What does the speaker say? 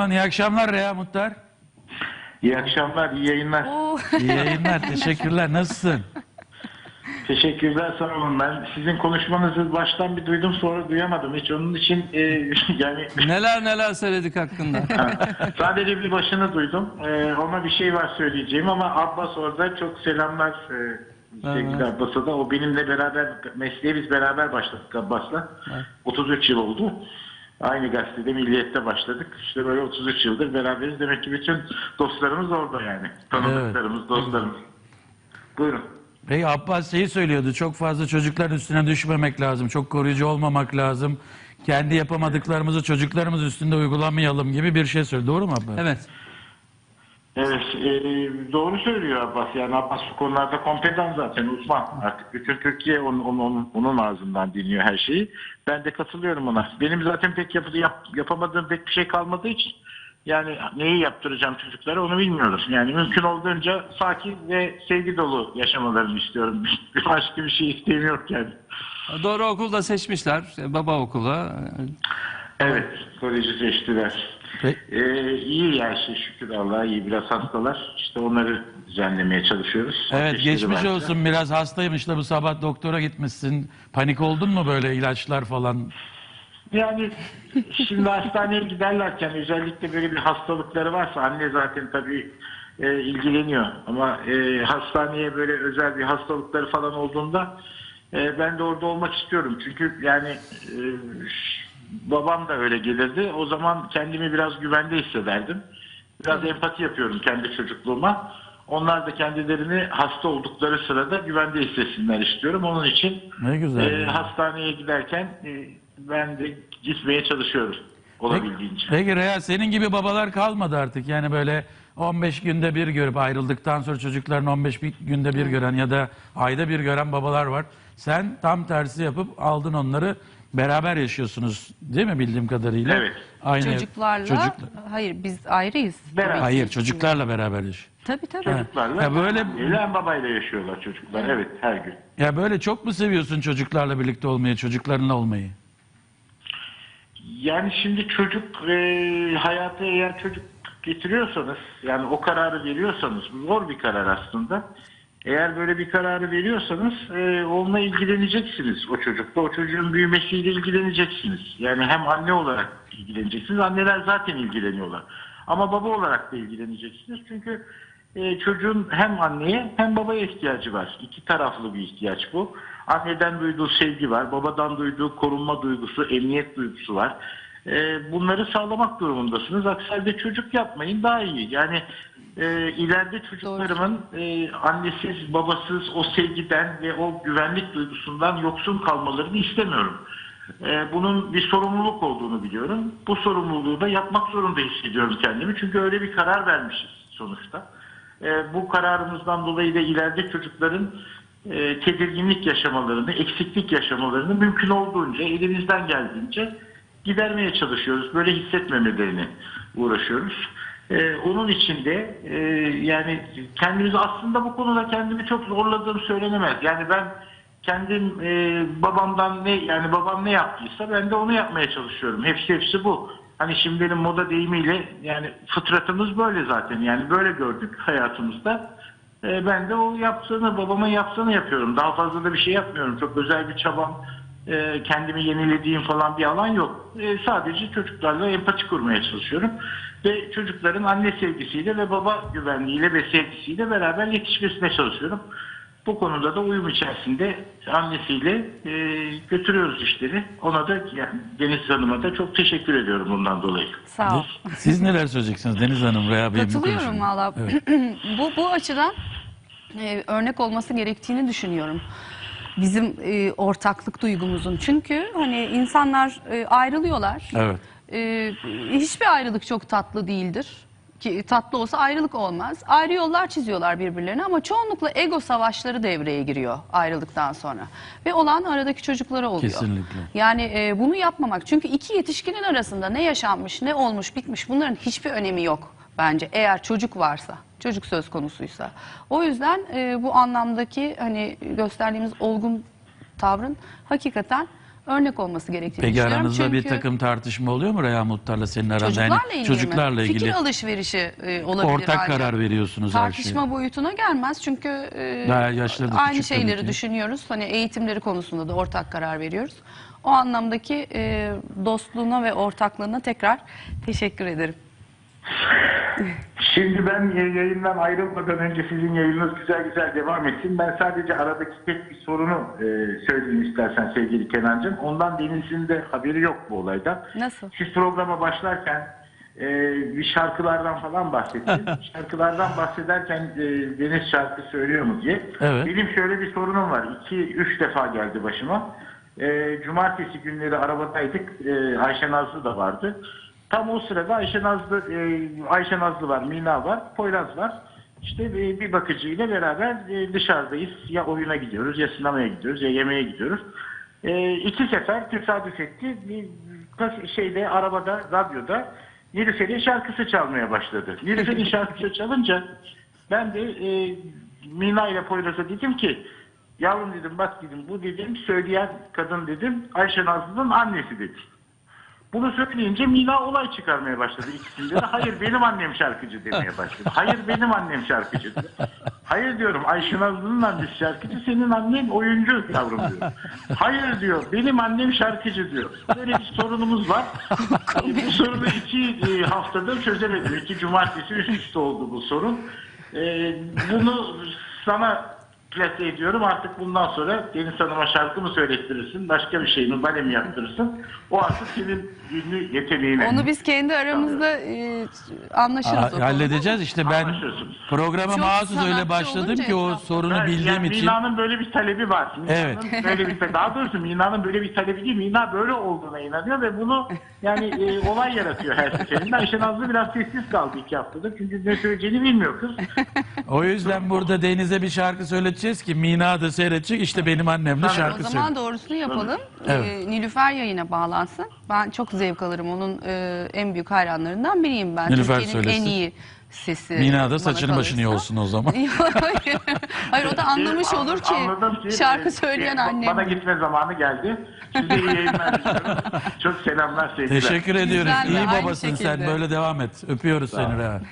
İyi akşamlar Reha Muhtar. İyi akşamlar, iyi yayınlar. Oo, İyi yayınlar. Teşekkürler. Nasılsın? Teşekkürler, sağ olun. Ben sizin konuşmanızı baştan bir duydum sonra duyamadım. Hiç onun için e, yani Neler neler söyledik hakkında. sadece bir başını duydum. E, ona bir şey var söyleyeceğim ama Abbas orada çok selamlar e, sevgili Evet. Abbas'a da. O benimle beraber, mesleğe biz beraber başladık Abbas'la. 33 yıl oldu. Aynı gazetede Milliyet'te başladık. İşte böyle 33 yıldır beraberiz. Demek ki bütün dostlarımız orada yani. Tanıdıklarımız, dostlarımız. Buyurun. Peki Abbas şeyi söylüyordu. Çok fazla çocukların üstüne düşmemek lazım. Çok koruyucu olmamak lazım. Kendi yapamadıklarımızı çocuklarımız üstünde uygulamayalım gibi bir şey söyledi. Doğru mu Abbas? Evet. Evet, e, doğru söylüyor Abbas. Yani Abbas bu konularda kompetan zaten, uzman. Artık bütün Türkiye onun, onun, onun, ağzından dinliyor her şeyi. Ben de katılıyorum ona. Benim zaten pek yap, yap, yapamadığım pek bir şey kalmadığı için yani neyi yaptıracağım çocuklara onu bilmiyorum. Yani mümkün olduğunca sakin ve sevgi dolu yaşamalarını istiyorum. Başka bir şey isteğim yok yani. Doğru okulda seçmişler. Baba okulu. Evet, koleji seçtiler. Pe- Ee, iyi yani şey, şükür Allah'a iyi. Biraz hastalar. İşte onları düzenlemeye çalışıyoruz. Evet Ateşleri geçmiş varsa. olsun. Biraz hastaymış da bu sabah doktora gitmişsin. Panik oldun mu böyle ilaçlar falan? Yani şimdi hastaneye giderlerken özellikle böyle bir hastalıkları varsa anne zaten tabii e, ilgileniyor. Ama e, hastaneye böyle özel bir hastalıkları falan olduğunda e, ben de orada olmak istiyorum. Çünkü yani e, babam da öyle gelirdi. O zaman kendimi biraz güvende hissederdim. Biraz empati yapıyorum kendi çocukluğuma. Onlar da kendilerini hasta oldukları sırada güvende hissetsinler istiyorum. Onun için Ne güzel. e, hastaneye giderken e, ben de gitmeye çalışıyorum Peki, olabildiğince. peki Reha senin gibi babalar kalmadı artık. Yani böyle 15 günde bir görüp ayrıldıktan sonra çocuklarını 15 bir günde bir gören ya da ayda bir gören babalar var. Sen tam tersi yapıp aldın onları beraber yaşıyorsunuz değil mi bildiğim kadarıyla? Evet. Aynı çocuklarla. Çocukla- Hayır biz ayrıyız. Beraber. Hayır çocuklarla beraber yaşıyor. Tabii tabii. Çocuklarla Ya böyle- hem babayla yaşıyorlar çocuklar. Evet her gün. Ya böyle çok mu seviyorsun çocuklarla birlikte olmayı, çocuklarınla olmayı? Yani şimdi çocuk e, hayata eğer çocuk getiriyorsanız yani o kararı veriyorsanız bu zor bir karar aslında. Eğer böyle bir kararı veriyorsanız e, onunla ilgileneceksiniz o çocukla. O çocuğun büyümesiyle ilgileneceksiniz. Yani hem anne olarak ilgileneceksiniz. Anneler zaten ilgileniyorlar. Ama baba olarak da ilgileneceksiniz. Çünkü e, çocuğun hem anneye hem babaya ihtiyacı var. İki taraflı bir ihtiyaç bu. Anneden duyduğu sevgi var, babadan duyduğu korunma duygusu, emniyet duygusu var. E, bunları sağlamak durumundasınız. Aksi halde çocuk yapmayın daha iyi. Yani e, ileride çocuklarımın e, annesiz, babasız o sevgiden ve o güvenlik duygusundan yoksun kalmalarını istemiyorum. E, bunun bir sorumluluk olduğunu biliyorum. Bu sorumluluğu da yapmak zorunda hissediyorum kendimi. Çünkü öyle bir karar vermişiz sonuçta. E, bu kararımızdan dolayı da ileride çocukların e, tedirginlik yaşamalarını, eksiklik yaşamalarını mümkün olduğunca, elimizden geldiğince gidermeye çalışıyoruz. Böyle hissetmemelerini uğraşıyoruz. E, onun için de e, yani kendimizi aslında bu konuda kendimi çok zorladığım söylenemez. Yani ben kendim e, babamdan ne yani babam ne yaptıysa ben de onu yapmaya çalışıyorum. Hepsi hepsi bu. Hani şimdinin moda deyimiyle yani fıtratımız böyle zaten. Yani böyle gördük hayatımızda. E, ben de o yaptığını, babamın yaptığını yapıyorum. Daha fazla da bir şey yapmıyorum. Çok özel bir çabam, e, kendimi yenilediğim falan bir alan yok. E, sadece çocuklarla empati kurmaya çalışıyorum. Ve çocukların anne sevgisiyle ve baba güvenliğiyle ve sevgisiyle beraber yetişmesine çalışıyorum. Bu konuda da uyum içerisinde annesiyle e, götürüyoruz işleri. Ona da yani Deniz Hanım'a da çok teşekkür ediyorum bundan dolayı. Sağ ol. Siz neler söyleyeceksiniz Deniz Hanım, Reha Bey? Katılıyorum valla. Evet. bu, bu açıdan e, örnek olması gerektiğini düşünüyorum. Bizim e, ortaklık duygumuzun. Çünkü hani insanlar e, ayrılıyorlar. Evet. E, hiçbir ayrılık çok tatlı değildir. Ki tatlı olsa ayrılık olmaz. Ayrı yollar çiziyorlar birbirlerine ama çoğunlukla ego savaşları devreye giriyor ayrılıktan sonra. Ve olan aradaki çocuklara oluyor. Kesinlikle. Yani e, bunu yapmamak. Çünkü iki yetişkinin arasında ne yaşanmış, ne olmuş, bitmiş bunların hiçbir önemi yok bence. Eğer çocuk varsa, çocuk söz konusuysa. O yüzden e, bu anlamdaki hani gösterdiğimiz olgun tavrın hakikaten örnek olması gerektiğini Peki düşünüyorum. aranızda bir Çünkü takım tartışma oluyor mu Reha Muhtar'la senin aranda? Çocuklarla Yani ilgili çocuklarla mi? ilgili Fikir alışverişi e, olabilir ortak ancak. karar veriyorsunuz her Tartışma şeye. boyutuna gelmez çünkü e, Daha yaşları da aynı şeyleri ki. düşünüyoruz. Hani eğitimleri konusunda da ortak karar veriyoruz. O anlamdaki e, dostluğuna ve ortaklığına tekrar teşekkür ederim. Şimdi ben y- yayından ayrılmadan önce sizin yayınınız güzel güzel devam etsin. Ben sadece aradaki tek bir sorunu e, söyleyeyim istersen sevgili Kenancığım. Ondan Deniz'in de haberi yok bu olaydan. Nasıl? Siz programa başlarken e, bir şarkılardan falan bahsettiniz. şarkılardan bahsederken e, Deniz şarkı söylüyor mu diye. Evet. Benim şöyle bir sorunum var. İki, üç defa geldi başıma. E, cumartesi günleri arabadaydık. E, Ayşe Nazlı da vardı. Tam o sırada Ayşe Nazlı, e, Ayşe Nazlı var, Mina var, Poyraz var. İşte e, bir bakıcıyla beraber e, dışarıdayız. Ya oyuna gidiyoruz, ya sinemaya gidiyoruz, ya yemeğe gidiyoruz. E, iki sefer tesadüf etti. Bir, şeyde, arabada, radyoda Nilüfer'in şarkısı çalmaya başladı. Nilüfer'in şarkısı çalınca ben de e, Mina ile Poyraz'a dedim ki yavrum dedim bak dedim bu dedim söyleyen kadın dedim Ayşe Nazlı'nın annesi dedim. Bunu söyleyince Mina olay çıkarmaya başladı ikisinde de. Hayır benim annem şarkıcı demeye başladı. Hayır benim annem şarkıcı. Hayır diyorum Ayşe Nazlı'nın annesi şarkıcı senin annen oyuncu yavrum diyor. Hayır diyor benim annem şarkıcı diyor. Böyle bir sorunumuz var. bu sorunu iki e, haftadır çözemedim. İki cumartesi üst üste oldu bu sorun. E, bunu sana plase ediyorum. Artık bundan sonra Deniz Hanım'a şarkı mı söylettirirsin, başka bir şey mi, bale mi yaptırırsın? O artık senin ünlü yeteneğine. Onu biz kendi aramızda e, anlaşırız. konuda. halledeceğiz işte ben Anlaşıyorsunuz. programa Çok mahsus öyle sanatçı başladım olunca ki o sorunu Ben- bildiğim yani için. Mina'nın böyle bir talebi var. Mina'nın Evet. böyle bir daha doğrusu Mina'nın böyle bir talebi değil. Mina böyle olduğuna inanıyor ve bunu yani e, olay yaratıyor her seferinde. Ayşe Nazlı biraz sessiz kaldı iki haftadır. Çünkü ne söyleyeceğini bilmiyor kız. O yüzden burada Deniz'e bir şarkı söyleteceğiz ki Mina da seyredecek işte benim annem de Tabii, şarkı O zaman söylüyor. doğrusunu yapalım. Evet. Ee, Nilüfer yayına bağlansın. Ben çok zevk alırım. Onun e, en büyük hayranlarından biriyim ben. Nilüfer Türkiye'nin söylesin. en iyi sesi. Mina da bana saçını başını kalırsa. yolsun o zaman. Hayır. Hayır o da anlamış Benim olur ki, anladım ki, şarkı e, söyleyen e, annem. Bana gitme zamanı geldi. Size iyi yayınlar diliyorum. Çok selamlar sevgiler. Teşekkür ediyoruz. Güzel ve İyi aynı babasın sen şekilde. böyle devam et. Öpüyoruz seni Reha.